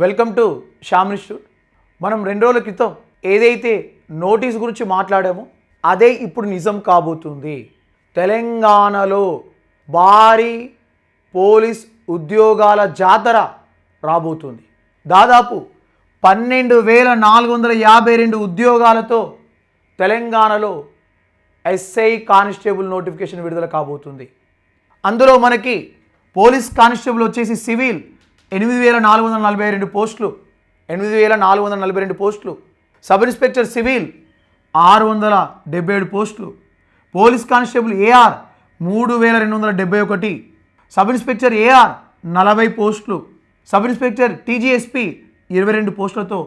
Welcome to Shyam institute. మనం రెండు రోజుల క్రితం ఏదైతే నోటీస్ గురించి మాట్లాడామో అదే ఇప్పుడు నిజం కాబోతుంది. తెలంగాణలో భారీ పోలీస్ ఉద్యోగాల జాతర రాబోతుంది. దాదాపు పన్నెండు వేల నాలుగు వందల యాభై రెండు ఉద్యోగాలతో తెలంగాణలో ఎస్ఐ కానిస్టేబుల్ నోటిఫికేషన్ విడుదల కాబోతుంది. అందులో మనకి పోలీస్ కానిస్టేబుల్ వచ్చేసి సివిల్ ఎనిమిది వేల నాలుగు వందల నలభై రెండు పోస్టులు ఎనిమిది వేల నాలుగు వందల నలభై రెండు పోస్టులు. సబ్ ఇన్స్పెక్టర్ సివిల్ ఆరు వందల డెబ్బై ఏడు పోస్టులు. పోలీస్ కానిస్టేబుల్ ఏఆర్ మూడు వేల రెండు వందల డెబ్బై ఒకటి. సబ్ ఇన్స్పెక్టర్ ఏఆర్ నలభై పోస్టులు. సబ్ ఇన్స్పెక్టర్ టీజీఎస్పీ ఇరవై రెండు పోస్టులతో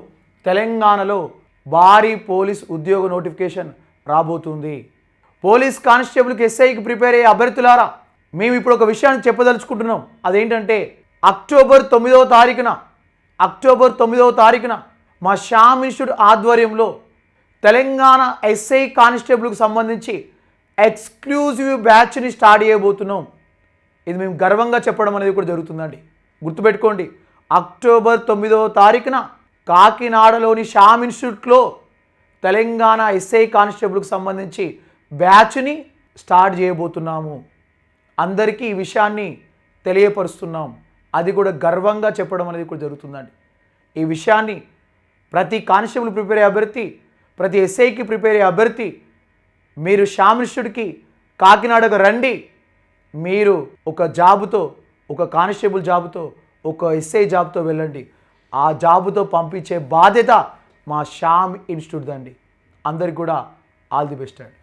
తెలంగాణలో భారీ పోలీస్ ఉద్యోగ నోటిఫికేషన్ రాబోతుంది. పోలీస్ కానిస్టేబుల్కి ఎస్ఐకి ప్రిపేర్ అయ్యే అభ్యర్థులారా మేము ఇప్పుడు ఒక విషయాన్ని చెప్పదలుచుకుంటున్నాం. అదేంటంటే అక్టోబర్ తొమ్మిదవ తారీఖున అక్టోబర్ తొమ్మిదవ తారీఖున మా శ్యామ్ ఇన్స్టిట్యూట్ ఆధ్వర్యంలో తెలంగాణ ఎస్ఐ కానిస్టేబుల్కి సంబంధించి ఎక్స్క్లూజివ్ బ్యాచ్ని స్టార్ట్ చేయబోతున్నాం. ఇది మేము గర్వంగా చెప్పడం అనేది కూడా జరుగుతుందండి. గుర్తుపెట్టుకోండి అక్టోబర్ తొమ్మిదవ తారీఖున కాకినాడలోని శ్యామ్ ఇన్స్టిట్యూట్లో తెలంగాణ ఎస్ఐ కానిస్టేబుల్కి సంబంధించి బ్యాచ్ని స్టార్ట్ చేయబోతున్నాము. అందరికీ ఈ విషయాన్ని తెలియపరుస్తున్నాం. అది కూడా గర్వంగా చెప్పడం అనేది కూడా జరుగుతుందండి. ఈ విషయాన్ని ప్రతి కానిస్టేబుల్ ప్రిపేర్ అయ్యే అభ్యర్థి ప్రతి ఎస్ఐకి ప్రిపేర్ అయ్యే అభ్యర్థి మీరు శ్యామ్ కాకినాడకు రండి. మీరు ఒక జాబుతో ఒక కానిస్టేబుల్ జాబుతో ఒక ఎస్ఐ జాబ్తో వెళ్ళండి. ఆ జాబుతో పంపించే బాధ్యత మా శ్యామ్ ఇన్స్టిట్యూట్ అండి అందరికి కూడా ఆల్ ది బెస్ట్ అండి.